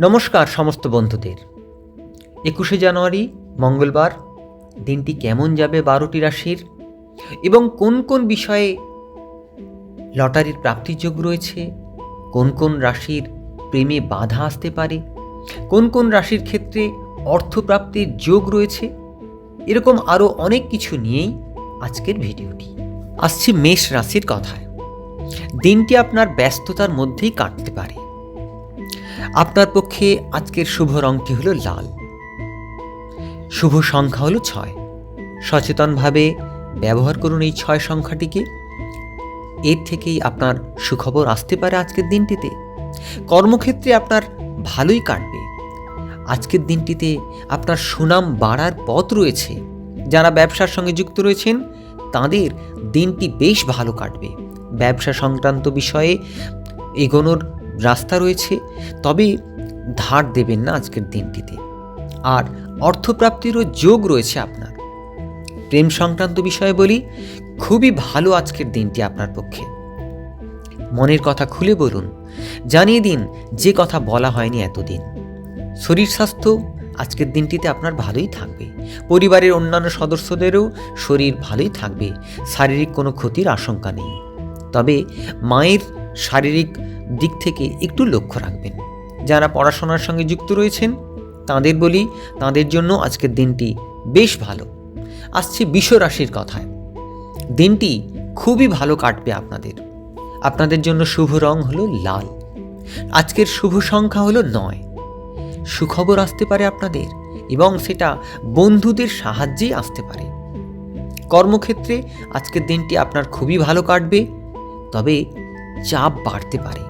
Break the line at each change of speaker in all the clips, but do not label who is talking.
নমস্কার সমস্ত বন্ধুদের। একুশে জানুয়ারি, মঙ্গলবার, দিনটি কেমন যাবে বারোটি রাশির? এবং কোন কোন বিষয়ে লটারির প্রাপ্তির যোগ রয়েছে? কোন কোন রাশির প্রেমে বাধা আসতে পারে? কোন কোন রাশির ক্ষেত্রে অর্থপ্রাপ্তির যোগ রয়েছে? এরকম আরও অনেক কিছু নিয়েই আজকের ভিডিওটি। আসছি মেষ রাশির কথায়। দিনটি আপনার ব্যস্ততার মধ্যেই কাটতে পারে। আপনার পক্ষে আজকের শুভ রংটি হলো লাল। শুভ সংখ্যা হলো ছয়। সচেতনভাবে ব্যবহার করুন এই ছয় সংখ্যাটিকে। এর থেকেই আপনার সুখবর আসতে পারে আজকের দিনটিতে। কর্মক্ষেত্রে আপনার ভালোই কাটবে। আজকের দিনটিতে আপনার সুনাম বাড়ার পথ রয়েছে। যারা ব্যবসার সঙ্গে যুক্ত রয়েছেন, তাদের দিনটি বেশ ভালো কাটবে। ব্যবসা সংক্রান্ত বিষয়ে এগোনোর রাস্তা রয়েছে তবে ধার দেবেন না আজকের দিনটিতে। আর অর্থপ্রাপ্তিরও যোগ রয়েছে আপনার। প্রেম সংক্রান্ত বিষয়ে বলি, খুবই ভালো আজকের দিনটি আপনার পক্ষে। মনের কথা খুলে বলুন, জানিয়ে দিন যে কথা বলা হয়নি এতদিন। শরীর স্বাস্থ্য আজকের দিনটিতে আপনার ভালোই থাকবে। পরিবারের অন্যান্য সদস্যদেরও শরীর ভালোই থাকবে। শারীরিক কোনো ক্ষতির আশঙ্কা নেই। তবে মায়ের শারীরিক দিক থেকে একটু লক্ষ্য রাখবেন। যারা পড়াশোনার সঙ্গে যুক্ত রয়েছেন, তাদের বলি, তাদের জন্য আজকের দিনটি বেশ ভালো। আসছে রাশির কথায়। দিনটি খুবই ভালো কাটবে আপনাদের। আপনাদের জন্য শুভ রং হলো লাল। আজকের শুভ সংখ্যা হলো নয়। সুখবর আসতে পারে আপনাদের এবং সেটা বন্ধুদের সাহায্যেই আসতে পারে। কর্মক্ষেত্রে আজকের দিনটি আপনার খুবই ভালো কাটবে। তবে চাপ বাড়তে পারে।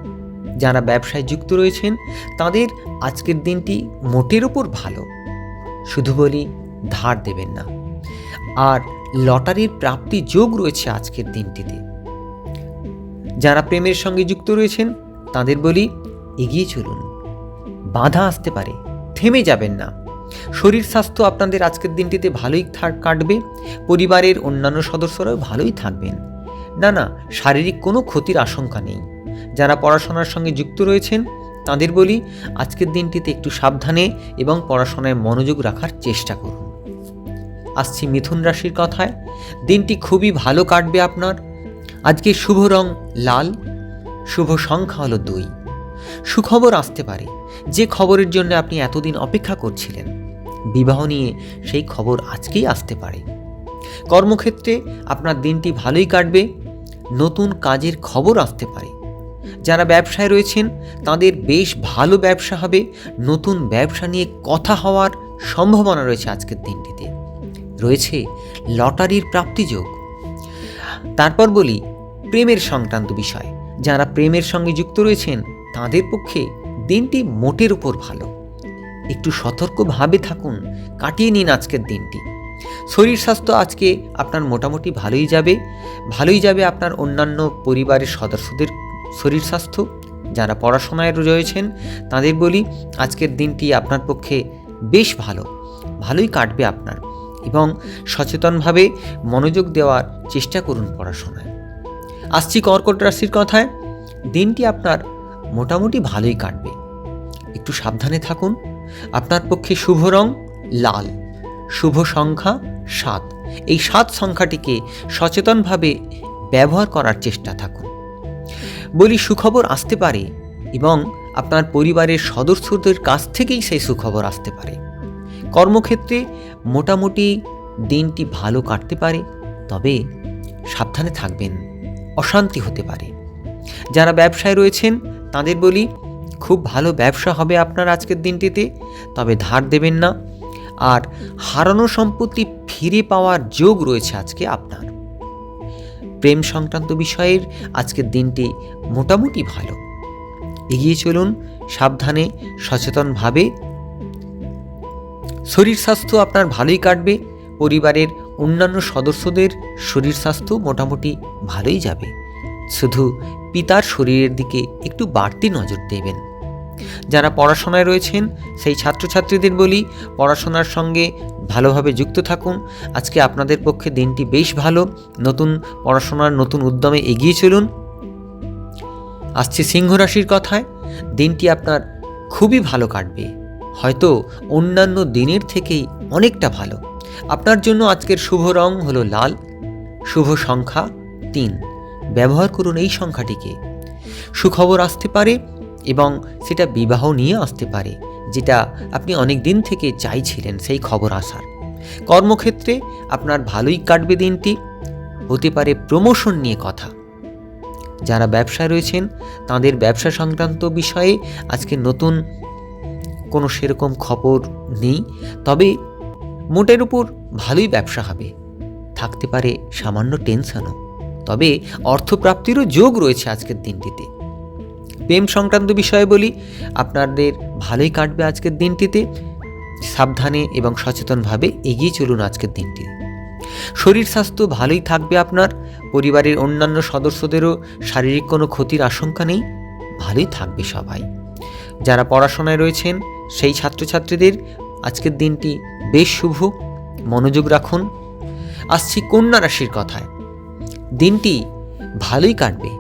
যারা ব্যবসায় যুক্ত রয়েছেন, তাদের আজকের দিনটি মোটের ওপর ভালো। শুধু বলি, ধার দেবেন না। আর লটারির প্রাপ্তি যোগ রয়েছে আজকের দিনটিতে। যারা প্রেমের সঙ্গে যুক্ত রয়েছেন, তাদের বলি, এগিয়ে চলুন। বাধা আসতে পারে, থেমে যাবেন না। শরীর স্বাস্থ্য আপনাদের আজকের দিনটিতে ভালোই কাটবে। পরিবারের অন্যান্য সদস্যরাও ভালোই থাকবেন। না না, শারীরিক কোনো ক্ষতির আশঙ্কা নেই। যারা পড়াশোনার সঙ্গে যুক্ত রয়েছেন, তাদের বলি আজকের দিনটিতে একটু সাবধানে এবং পড়াশোনায় মনোযোগ রাখার চেষ্টা করুন। আসছি মিথুন রাশির কথায়। দিনটি খুবই ভালো কাটবে আপনার। আজকে শুভ রং লাল, শুভ সংখ্যা হলো দুই। সুখবর আসতে পারে। যে খবরের জন্য আপনি এতদিন অপেক্ষা করছিলেন, বিবাহ নিয়ে সেই খবর আজকেই আসতে পারে। কর্মক্ষেত্রে আপনার দিনটি ভালোই কাটবে। নতুন কাজের খবর আসতে পারে। যারা ব্যবসায় রয়েছেন, তাদের বেশ ভালো ব্যবসা হবে। নতুন ব্যবসা নিয়ে কথা হওয়ার সম্ভাবনা রয়েছে আজকের দিনটিতে। রয়েছে লটারির প্রাপ্তিযোগ। তারপর বলি, প্রেমের সংক্রান্ত বিষয়। যারা প্রেমের সঙ্গে যুক্ত রয়েছেন, তাদের পক্ষে দিনটি মোটের উপর ভালো। একটু সতর্কভাবে থাকুন, কাটিয়ে নিন আজকের দিনটি। শরীর স্বাস্থ্য আজকে আপনার মোটামুটি ভালোই যাবে ভালোই যাবে আপনার অন্যান্য পরিবারের সদস্যদের শরীর স্বাস্থ্য, যারা পড়াশোনায় রয়েছেন, তাদের বলি আজকের দিনটি আপনার পক্ষে বেশ ভালো, ভালোই কাটবে আপনার এবং সচেতনভাবে মনোযোগ দেওয়ার চেষ্টা করুন পড়াশোনায়। আসছি কর্কট রাশির কথায়, দিনটি আপনার মোটামুটি ভালোই কাটবে। একটু সাবধানে থাকুন, আপনার পক্ষে শুভ রং লাল, শুভ সংখ্যা সাত। এই সাত সংখ্যাটিকে সচেতনভাবে ব্যবহার করার চেষ্টা থাকুন। বলি, সুখবর আসতে পারে এবং আপনার পরিবারের সদস্যদের কাছ থেকেই সেই সুখবর আসতে পারে। কর্মক্ষেত্রে মোটামুটি দিনটি ভালো কাটতে পারে, তবে সাবধানে থাকবেন, অশান্তি হতে পারে। যারা ব্যবসায় রয়েছেন, তাদের বলি, খুব ভালো ব্যবসা হবে আপনার আজকের দিনটিতে, তবে ধার দেবেন না। আর হারানো সম্পত্তি ফিরে পাওয়ার যোগ রয়েছে আজকে আপনার। প্রেম সংক্রান্ত বিষয়ের আজকের দিনটি মোটামুটি ভালো। এগিয়ে চলুন, সাবধানে, সচেতনভাবে। শরীর স্বাস্থ্য আপনার ভালোই কাটবে, পরিবারের অন্যান্য সদস্যদের শরীর স্বাস্থ্য মোটামুটি ভালোই যাবে। শুধু পিতার শরীরের দিকে একটু বাড়তি নজর দেবেন। যারা পড়াশোনায় রয়েছেন, সেই ছাত্রছাত্রীদের বলি, পড়াশোনার সঙ্গে ভালোভাবে যুক্ত থাকুন। আজকে আপনাদের পক্ষে দিনটি বেশ ভালো। নতুন পড়াশোনার নতুন উদ্যমে এগিয়ে চলুন। আসছে সিংহ রাশির কথায়, দিনটি আপনার খুবই ভালো কাটবে। হয়তো অন্যান্য দিনের থেকেই অনেকটা ভালো। আপনার জন্য আজকের শুভ রং হলো লাল। শুভ সংখ্যা তিন। ব্যবহার করুন এই সংখ্যাটিকে। সুখবর আসতে পারে এবং সেটা বিবাহ নিয়ে আসতে পারে, যেটা আপনি অনেক দিন থেকে চাইছিলেন সেই খবর আসার। কর্মক্ষেত্রে আপনার ভালোই কাটবে দিনটি, হতে পারে প্রমোশন নিয়ে কথা। যারা ব্যবসায় রয়েছেন, তাদের ব্যবসা সংক্রান্ত বিষয়ে আজকে নতুন কোনো সেরকম খবর নেই, তবে মোটের উপর ভালোই ব্যবসা হবে। থাকতে পারে সামান্য টেনশনও তবে অর্থপ্রাপ্তিরও যোগ রয়েছে আজকের দিনটিতে। প্রেম সংক্রান্ত বিষয়ে বলি, আপনাদের ভালোই কাটবে আজকের দিনটিতে। সাবধানে এবং সচেতনভাবে এগিয়ে চলুন আজকের দিনটি। শরীর স্বাস্থ্য ভালোই থাকবে আপনার, পরিবারের অন্যান্য সদস্যদেরও শারীরিক কোনো ক্ষতির আশঙ্কা নেই, ভালোই থাকবে সবাই। যারা পড়াশোনায় রয়েছেন, সেই ছাত্রছাত্রীদের আজকের দিনটি বেশ শুভ, মনোযোগ রাখুন। আসছি কন্যা রাশির কথায়। দিনটি ভালোই কাটবে,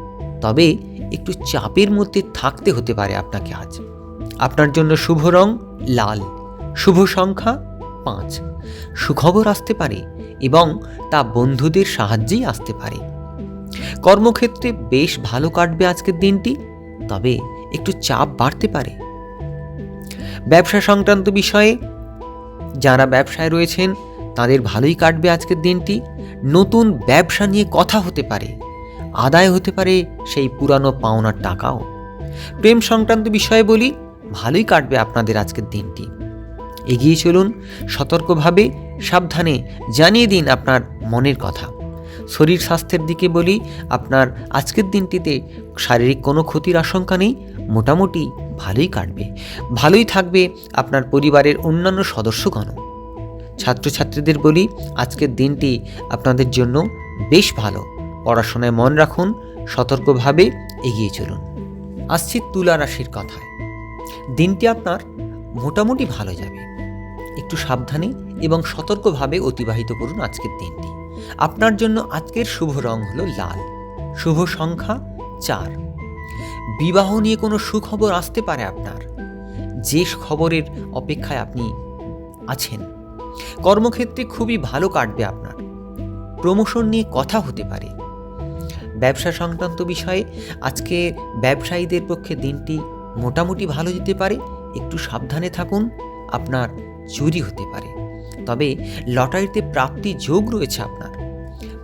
তবে একটু চাপের মধ্যে থাকতে হতে পারে আপনাকে আজ। আপনার জন্য শুভ রং লাল, শুভ সংখ্যা পাঁচ। সুখবর আসতে পারে এবং তা বন্ধুদের সাহায্যেই আসতে পারে। কর্মক্ষেত্রে বেশ ভালো কাটবে আজকের দিনটি, তবে একটু চাপ বাড়তে পারে। ব্যবসা সংক্রান্ত বিষয়ে যারা ব্যবসায় রয়েছেন, তাদের ভালোই কাটবে আজকের দিনটি। নতুন ব্যবসা নিয়ে কথা হতে পারে। আদায় হতে পারে সেই পুরানো পাওনার টাকাও। প্রেম সংক্রান্ত বিষয়ে বলি, ভালোই কাটবে আপনাদের আজকের দিনটি। এগিয়ে চলুন, সতর্কভাবে সাবধানে জানিয়ে দিন আপনার মনের কথা। শরীর স্বাস্থ্যের দিকে বলি, আপনার আজকের দিনটিতে শারীরিক কোনো ক্ষতির আশঙ্কা নেই, মোটামুটি ভালোই কাটবে। ভালোই থাকবে আপনার পরিবারের অন্যান্য সদস্যগণও। ছাত্রছাত্রীদের বলি, আজকের দিনটি আপনাদের জন্য বেশ ভালো। পড়াশোনায় মন রাখুন, সতর্কভাবে এগিয়ে চলুন। আসছি তুলা রাশির কথায়। দিনটি আপনার মোটামুটি ভালো যাবে। একটু সাবধানে এবং সতর্কভাবে অতিবাহিত করুন আজকের দিনটি। আপনার জন্য আজকের শুভ রং হলো লাল। শুভ সংখ্যা চার। বিবাহ নিয়ে কোনো সুখবর আসতে পারে আপনার। যে খবরের অপেক্ষায় আপনি আছেন। কর্মক্ষেত্রে খুবই ভালো কাটবে আপনার। প্রমোশন নিয়ে কথা হতে পারে। ব্যবসা সংক্রান্ত বিষয়ে আজকে ব্যবসায়ীদের পক্ষে দিনটি মোটামুটি ভালো যেতে পারে, একটু সাবধানে থাকুন, আপনার চুরি হতে পারে। তবে লটারিতে প্রাপ্তি যোগ রয়েছে আপনার।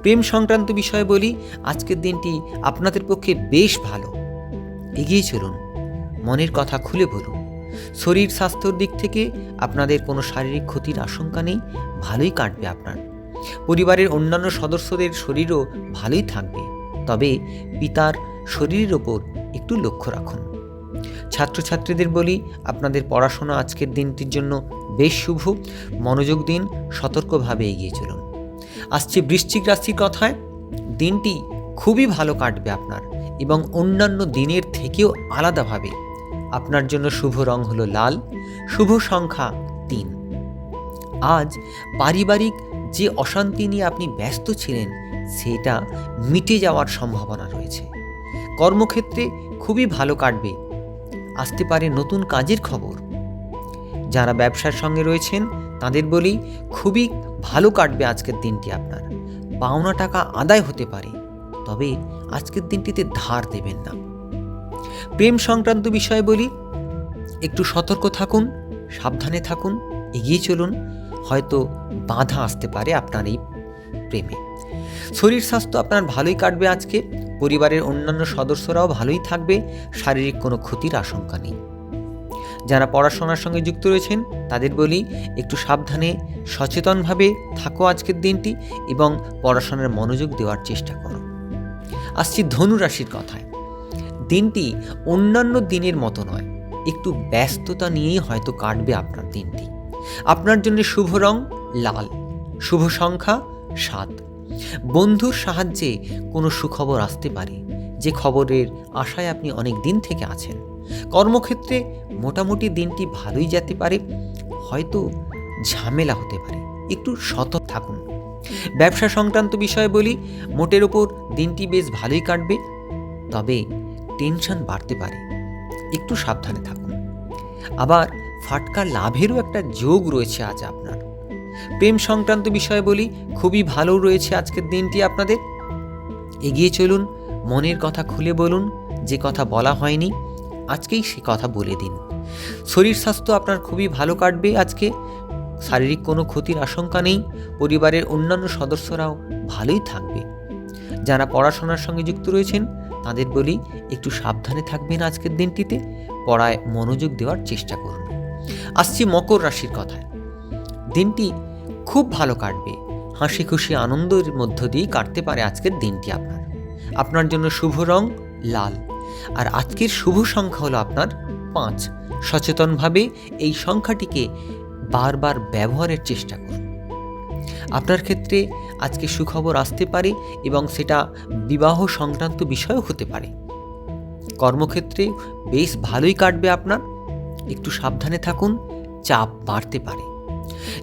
প্রেম সংক্রান্ত বিষয়ে বলি, আজকের দিনটি আপনাদের পক্ষে বেশ ভালো। এগিয়ে চলুন, মনের কথা খুলে বলুন। শরীর স্বাস্থ্যর দিক থেকে আপনাদের কোনো শারীরিক ক্ষতির আশঙ্কা নেই, ভালোই কাটবে আপনার। পরিবারের অন্যান্য সদস্যদের শরীরও ভালোই থাকবে। তবে পিতার শরীরের ওপর একটু লক্ষ্য রাখুন। ছাত্রছাত্রীদের বলি, আপনাদের পড়াশোনা আজকের দিনটির জন্য বেশ শুভ। মনোযোগ দিন, সতর্কভাবে এগিয়ে চলুন। আসছে বৃশ্চিক রাশির কথায়, দিনটি খুবই ভালো কাটবে আপনার এবং অন্যান্য দিনের থেকেও আলাদাভাবে। আপনার জন্য শুভ রং হলো লাল, শুভ সংখ্যা তিন। আজ পারিবারিক যে অশান্তি নিয়ে আপনি ব্যস্ত ছিলেন, সেটা মিটে যাওয়ার সম্ভাবনা রয়েছে। কর্মক্ষেত্রে খুবই ভালো কাটবে। আসতে পারে নতুন কাজের খবর। যারা ব্যবসার সঙ্গে রয়েছেন, তাদের বলি খুবই ভালো কাটবে আজকের দিনটি আপনার। পাওনা টাকা আদায় হতে পারে, তবে আজকের দিনটিতে ধার দেবেন না। প্রেম সংক্রান্ত বিষয়ে বলি, একটু সতর্ক থাকুন, সাবধানে থাকুন, এগিয়ে চলুন। হয়তো বাধা আসতে পারে আপনার এই প্রেমে। শরীর স্বাস্থ্য আপনার ভালোই কাটবে আজকে, পরিবারের অন্যান্য সদস্যরাও ভালোই থাকবে, শারীরিক কোনো ক্ষতির আশঙ্কা নেই। যারা পড়াশোনার সঙ্গে যুক্ত রয়েছেন, তাদের বলি একটু সাবধানে, সচেতনভাবে থাকো আজকের দিনটি এবং পড়াশোনার মনোযোগ দেওয়ার চেষ্টা করো। আসছি ধনু রাশির কথায়। দিনটি অন্যান্য দিনের মতো নয়, একটু ব্যস্ততা নিয়েই হয়তো কাটবে আপনার দিনটি। আপনার জন্য শুভ রং লাল। শুভ সংখ্যা সাত। বন্ধুর সাহায্যে কোনো সুখবর আসতে পারে, যে খবরের আশায় আপনি অনেক দিন থেকে আছেন। কর্মক্ষেত্রে মোটামুটি দিনটি ভালোই যেতে পারে, হয়তো ঝামেলা হতে পারে। একটু সতর্ক থাকুন। ব্যবসা সংক্রান্ত বিষয়ে বলি, মোটের ওপর দিনটি বেশ ভালোই কাটবে, তবে টেনশন বাড়তে পারে। একটু সাবধানে থাকুন। আবার ফাটকা লাভেরও একটা যোগ রয়েছে আজ আপনার। প্রেম সংক্রান্ত বিষয়ে বলি, খুবই ভালো রয়েছে আজকের দিনটি আপনাদের। এগিয়ে চলুন, মনের কথা খুলে বলুন, যে কথা বলা হয়নি, আজকেই সে কথা বলে দিন। শরীর স্বাস্থ্য আপনার খুবই ভালো কাটবে আজকে, শারীরিক কোনো ক্ষতির আশঙ্কা নেই, পরিবারের অন্যান্য সদস্যরাও ভালোই থাকবে। যারা পড়াশোনার সঙ্গে যুক্ত রয়েছেন, তাদের বলি, একটু সাবধানে থাকবেন আজকের দিনটিতে, পড়ায় মনোযোগ দেওয়ার চেষ্টা করুন। আসছি মকর রাশির কথায়। দিনটি খুব ভালো কাটবে। হাসি খুশি আনন্দের মধ্য দিয়েই কাটতে পারে আজকের দিনটি আপনার। আপনার জন্য শুভ রং লাল। আর আজকের শুভ সংখ্যা হলো আপনার পাঁচ। সচেতনভাবে এই সংখ্যাটিকে বারবার ব্যবহারের চেষ্টা করুন। আপনার ক্ষেত্রে আজকে সুখবর আসতে পারে এবং সেটা বিবাহ সংক্রান্ত বিষয়ও হতে পারে। কর্মক্ষেত্রে বেশ ভালোই কাটবে আপনার। একটু সাবধানে থাকুন, চাপ বাড়তে পারে।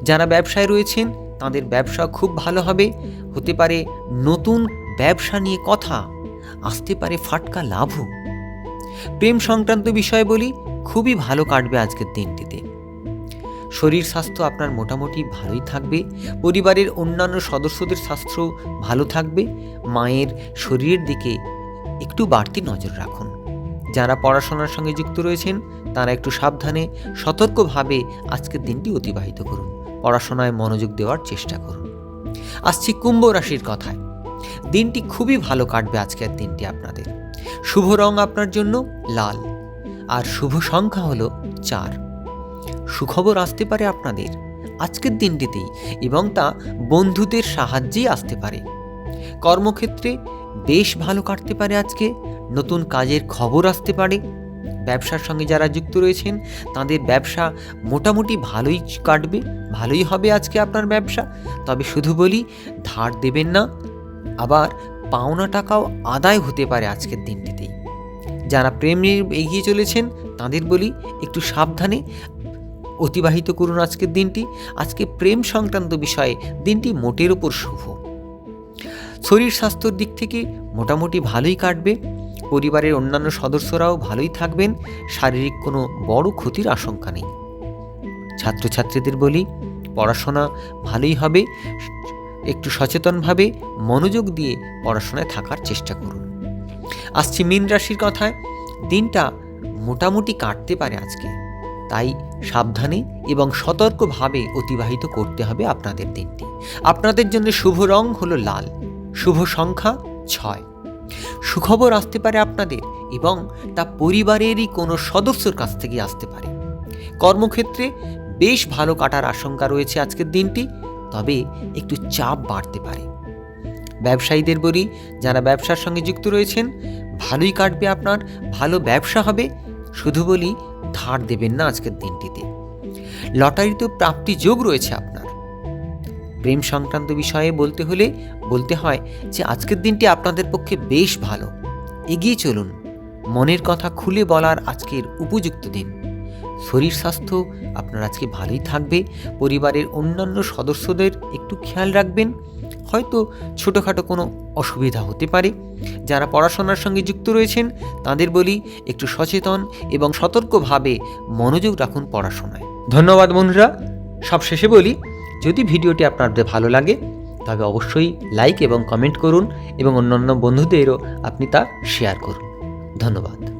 যারা ব্যবসায় রয়েছেন, তাদের ব্যবসা খুব ভালো হবে। হতে পারে নতুন ব্যবসা নিয়ে কথা, আসতে পারে ফাটকা লাভও। প্রেম সংক্রান্ত বিষয় বলি, খুবই ভালো কাটবে আজকের দিনটিতে। শরীর স্বাস্থ্য আপনার মোটামুটি ভালোই থাকবে, পরিবারের অন্যান্য সদস্যদের স্বাস্থ্য ভালো থাকবে, মায়ের শরীরের দিকে একটু বাড়তি নজর রাখুন। যারা পড়াশোনার সঙ্গে যুক্ত রয়েছেন, তারা একটু সাবধানে, সতর্কভাবে আজকের দিনটি অতিবাহিত করুন। পড়াশোনায় মনোযোগ দেওয়ার চেষ্টা করুন। আসছি কুম্ভ রাশির কথায়। দিনটি খুবই ভালো কাটবে আজকের দিনটি আপনাদের। শুভ রং আপনার জন্য লাল। আর শুভ সংখ্যা হলো চার। সুখবর আসতে পারে আপনাদের আজকের দিনটিতেই এবং তা বন্ধুদের সাহায্যেই আসতে পারে। কর্মক্ষেত্রে বেশ ভালো কাটতে পারে আজকে। নতুন কাজের খবর আসতে পারে। ব্যবসার সঙ্গে যারা যুক্ত রয়েছেন, তাদের ব্যবসা মোটামুটি ভালোই কাটবে, ভালোই হবে আজকে আপনার ব্যবসা। তবে শুধু বলি, ধার দেবেন না, আবার পাওনা টাকাও আদায় হতে পারে আজকের দিনটিতেই। যারা প্রেম নিয়ে এগিয়ে চলেছেন, তাদের বলি, একটু সাবধানে অতিবাহিত করুন আজকের দিনটি। আজকে প্রেম সংক্রান্ত বিষয়ে দিনটি মোটের ওপর শুভ। শরীর স্বাস্থ্যর দিক থেকে মোটামুটি ভালোই কাটবে, পরিবারের অন্যান্য সদস্যরাও ভালোই থাকবেন, শারীরিক কোনো বড় ক্ষতির আশঙ্কা নেই। ছাত্রছাত্রীদের বলি, পড়াশোনা ভালোই হবে, একটু সচেতনভাবে মনোযোগ দিয়ে পড়াশোনায় থাকার চেষ্টা করুন। আসছি মীন রাশির কথায়, দিনটা মোটামুটি কাটতে পারে আজকে, তাই সাবধানে এবং সতর্কভাবে অতিবাহিত করতে হবে আপনাদের দিনটি। আপনাদের জন্য শুভ রং হলো লাল। শুভ সংখ্যা ছয়। সুখবর আসতে পারে আপনাদের এবং তা পরিবারেরই কোনো সদস্যর কাছ থেকে আসতে পারে। কর্মক্ষেত্রে বেশ ভালো কাটার আশঙ্কা রয়েছে আজকের দিনটি, তবে একটু চাপ বাড়তে পারে। ব্যবসায়ীদের বলি, যারা ব্যবসার সঙ্গে যুক্ত রয়েছেন, ভালোই কাটবে আপনার, ভালো ব্যবসা হবে, শুধু বলি, ধার দেবেন না আজকের দিনটিতে। লটারিতে প্রাপ্তি যোগ রয়েছে আপনার। প্রেম সংক্রান্ত বিষয়ে বলতে হলে বলতে হয় যে আজকের দিনটি আপনাদের পক্ষে বেশ ভালো। এগিয়ে চলুন। মনের কথা খুলে বলার আজকের উপযুক্ত দিন। শরীর স্বাস্থ্য আপনার আজকে ভালোই থাকবে। পরিবারের অন্যান্য সদস্যদের একটু খেয়াল রাখবেন। হয়তো ছোটোখাটো কোনো অসুবিধা হতে পারে। যারা পড়াশোনার সঙ্গে যুক্ত রয়েছেন, তাদের বলি একটু সচেতন এবং সতর্কভাবে মনোযোগ রাখুন পড়াশোনায়। ধন্যবাদ বন্ধুরা। সব শেষে বলি যদি ভিডিওটি আপনাদের ভালো লাগে তবে অবশ্যই লাইক এবং কমেন্ট করুন এবং অন্যান্য বন্ধুদেরও আপনি তা শেয়ার করুন। ধন্যবাদ।